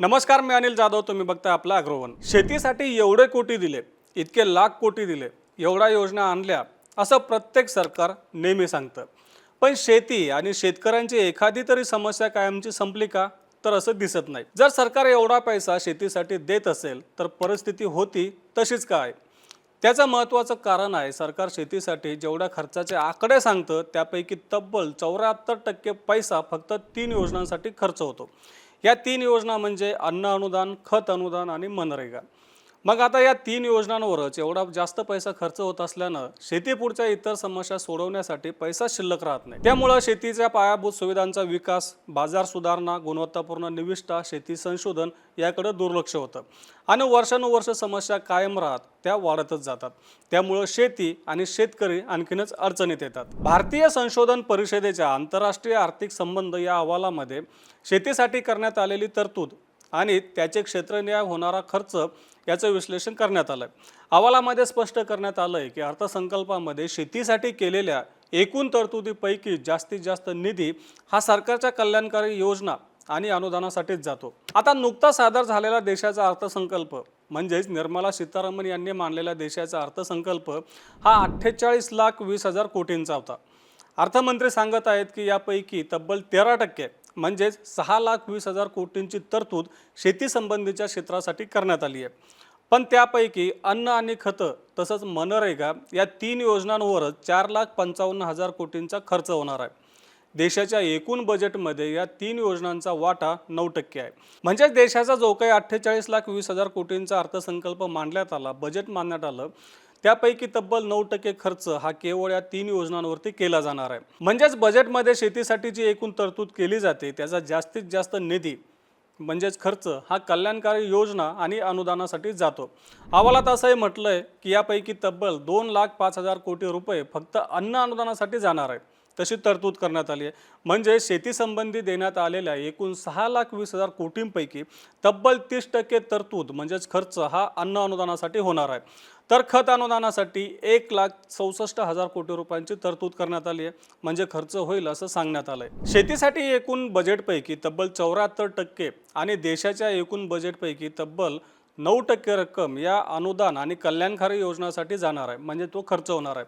नमस्कार मी अनिल जाधव. तुम्ही बघताय आपला अग्रवन. शेतीसाठी एवढे कोटी दिले इतके लाख कोटी दिले एवढ्या योजना आणल्या असं प्रत्येक सरकार नेहमी सांगतं. पण शेती आणि शेतकऱ्यांची एखादी तरी समस्या कायमची संपली का? तर असं दिसत नाही. जर सरकार एवढा पैसा शेतीसाठी देत असेल तर परिस्थिती होती तशीच काय त्याचं महत्त्वाचं कारण आहे सरकार शेतीसाठी जेवढ्या खर्चाचे आकडे सांगतं त्यापैकी तब्बल चौऱ्याहत्तर टक्के पैसा फक्त तीन योजनांसाठी खर्च होतो. या तीन योजना म्हणजे अन्न अनुदान खत अनुदान आणि मनरेगा. मग आता या तीन योजनांवरच एवढा जास्त पैसा खर्च होत असल्यानं शेतीपुढच्या इतर समस्या सोडवण्यासाठी पैसा शिल्लक राहत नाही. त्यामुळं शेतीच्या पायाभूत सुविधांचा विकास बाजार सुधारणा गुणवत्तापूर्ण निविष्ठा शेती संशोधन याकडे दुर्लक्ष होतं. आणि वर्षानुवर्ष समस्या कायम राहत त्या वाढतच जातात. त्यामुळं शेती आणि शेतकरी आणखीनच अडचणीत येतात. भारतीय संशोधन परिषदेच्या आंतरराष्ट्रीय आर्थिक संबंध या अहवालामध्ये शेतीसाठी करण्यात आलेली तरतूद आणि त्याचे क्षेत्रनिहाय होणारा खर्च याचं विश्लेषण करण्यात आलं आहे अहवालामध्ये स्पष्ट करण्यात आलं आहे की अर्थसंकल्पामध्ये शेतीसाठी केलेल्या एकूण तरतुदीपैकी जास्तीत जास्त निधी हा सरकारच्या कल्याणकारी योजना आणि अनुदानासाठीच जातो. आता नुकताच सादर झालेला देशाचा अर्थसंकल्प म्हणजेच निर्मला सीतारामन यांनी मांडलेला देशाचा अर्थसंकल्प हा अठ्ठेचाळीस लाख वीस हजार कोटींचा होता. अर्थमंत्री सांगत आहेत की यापैकी तब्बल तेरा टक्के म्हणजेच सहा लाख वीस हजार कोटींची तरतूद शेतीसंबंधीच्या क्षेत्रासाठी करण्यात आली आहे. पण त्यापैकी अन्न आणि खतं तसंच मनरेगा या तीन योजनांवरच चार लाख पंचावन्न हजार कोटींचा खर्च होणार आहे. देशाच्या एकूण बजेटमध्ये या तीन योजनांचा वाटा नऊ टक्के आहे. म्हणजेच देशाचा जो काही अठ्ठेचाळीस लाख वीस हजार कोटींचा अर्थसंकल्प मांडण्यात आला बजेट मांडण्यात आलं त्यापैकी तब्बल नऊ टक्के खर्च हा केवळ या तीन योजनांवरती केला जाणार आहे. म्हणजेच बजेटमध्ये शेतीसाठी जी एकूण तरतूद केली जाते त्याचा जास्तीत जास्त निधी म्हणजेच खर्च हा कल्याणकारी योजना आणि अनुदानासाठी जातो. अहवालात असंही म्हटलं आहे की यापैकी तब्बल दोन लाख पाच हजार कोटी रुपये फक्त अन्न अनुदानासाठी जाणार आहे तशी तरतूद करण्यात आली आहे. म्हणजे शेतीसंबंधी देण्यात आलेल्या एकूण सहा लाख वीस हजार कोटींपैकी तब्बल तीस टक्के तरतूद म्हणजेच खर्च हा अन्न अनुदानासाठी होणार आहे. तर खत अनुदानासाठी एक लाख चौसष्ट हजार कोटी रुपयांची तरतूद करण्यात आली आहे. म्हणजे खर्च होईल असं सांगण्यात आलं आहे शेतीसाठी एकूण बजेटपैकी तब्बल चौऱ्याहत्तर टक्के आणि देशाच्या एकूण बजेटपैकी तब्बल नऊ टक्के रक्कम या अनुदान आणि कल्याणकारी योजनासाठी जाणार आहे म्हणजे तो खर्च होणार आहे.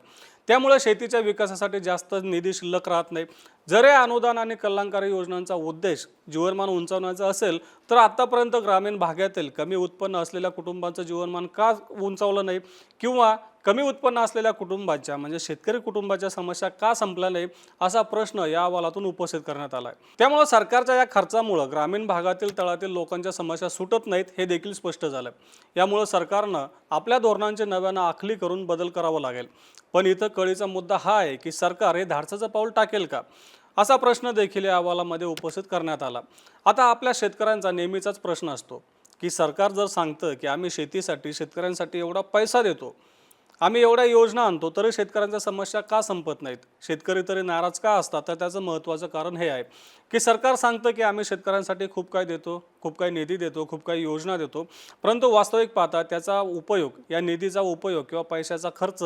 त्यामुळे शेतीच्या विकासासाठी जास्त निधी शिल्लक राहत नाही. जर या अनुदान आणि कल्याणकारी योजनांचा उद्देश जीवनमान उंचावण्याचा असेल तर आतापर्यंत ग्रामीण भागातील कमी उत्पन्न असलेल्या कुटुंबांचं जीवनमान का उंचावलं नाही? किंवा कमी उत्पन्न असलेल्या कुटुंबाच्या म्हणजे शेतकरी कुटुंबाच्या समस्या का संपल्या नाही असा प्रश्न या अहवालातून उपस्थित करण्यात आला आहे त्यामुळं सरकारच्या या खर्चामुळं ग्रामीण भागातील तळातील लोकांच्या समस्या सुटत नाहीत हे देखील स्पष्ट झालं यामुळं सरकारनं आपल्या धोरणांची नव्यानं आखली करून बदल करावा लागेल. पण इथं कळीचा मुद्दा हा आहे की सरकार हे धाडसाचं पाऊल टाकेल का? असा प्रश्न देखील या अहवालामध्ये उपस्थित करण्यात आला. आता आपल्या शेतकऱ्यांचा नेहमीचाच प्रश्न असतो की सरकार जर सांगतं की आम्ही शेतीसाठी शेतकऱ्यांसाठी एवढा पैसा देतो आम्ही एवढ्या योजना आणतो तरी शेतकऱ्यांच्या समस्या का संपत नाहीत? शेतकरी तरी नाराज का असतात? तर त्याचं महत्त्वाचं कारण हे आहे की सरकार सांगतं की आम्ही शेतकऱ्यांसाठी खूप काही देतो खूप काही निधी देतो खूप काही योजना देतो. परंतु वास्तविक पाहता त्याचा उपयोग या निधीचा उपयोग किंवा पैशाचा खर्च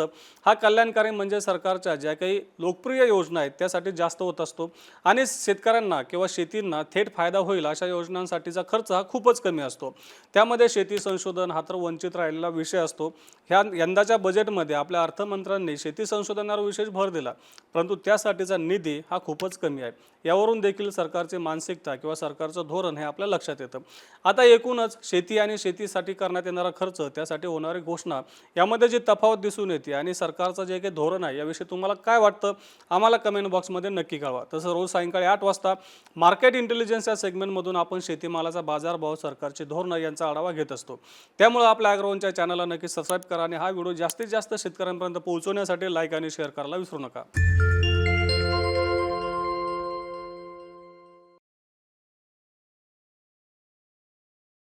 हा कल्याणकारी म्हणजे सरकारच्या ज्या काही लोकप्रिय योजना आहेत त्यासाठी जास्त होत असतो. आणि शेतकऱ्यांना किंवा शेतींना थेट फायदा होईल अशा योजनांसाठीचा खर्च हा खूपच कमी असतो. त्यामध्ये शेती संशोधन हा तर वंचित राहिलेला विषय असतो. ह्या यंदाच्या बजेटमध्ये आपल्या अर्थमंत्र्यांनी शेती संशोधनावर विशेष भर दिला. परंतु त्यासाठीचा निधी हा खूपच कमी आहे. यावरून देखील सरकारची मानसिकता किंवा सरकारचं धोरण हे आपल्या लक्षात येतं. आता एकूणच शेती आणि शेतीसाठी करण्यात येणारा खर्च त्यासाठी होणारी घोषणा यामध्ये जी तफावत दिसून येते आणि सरकारचं जे काही धोरण आहे याविषयी तुम्हाला काय वाटतं? आम्हाला कमेंट बॉक्समध्ये नक्की कळवा. तसं रोज सायंकाळी आठ वाजता मार्केट इंटेलिजन्स या सेगमेंटमधून आपण शेतीमालाचा बाजारभाव सरकारची धोरणं यांचा आढावा घेत असतो. त्यामुळे आपल्या अग्रवनच्या चॅनलला नक्की सबस्क्राईब करा आणि हा व्हिडिओ जास्तीत जास्तीत जास्त शेतकऱ्यांपर्यंत पोहोचवण्यासाठी लाईक आणि शेअर करायला विसरू नका.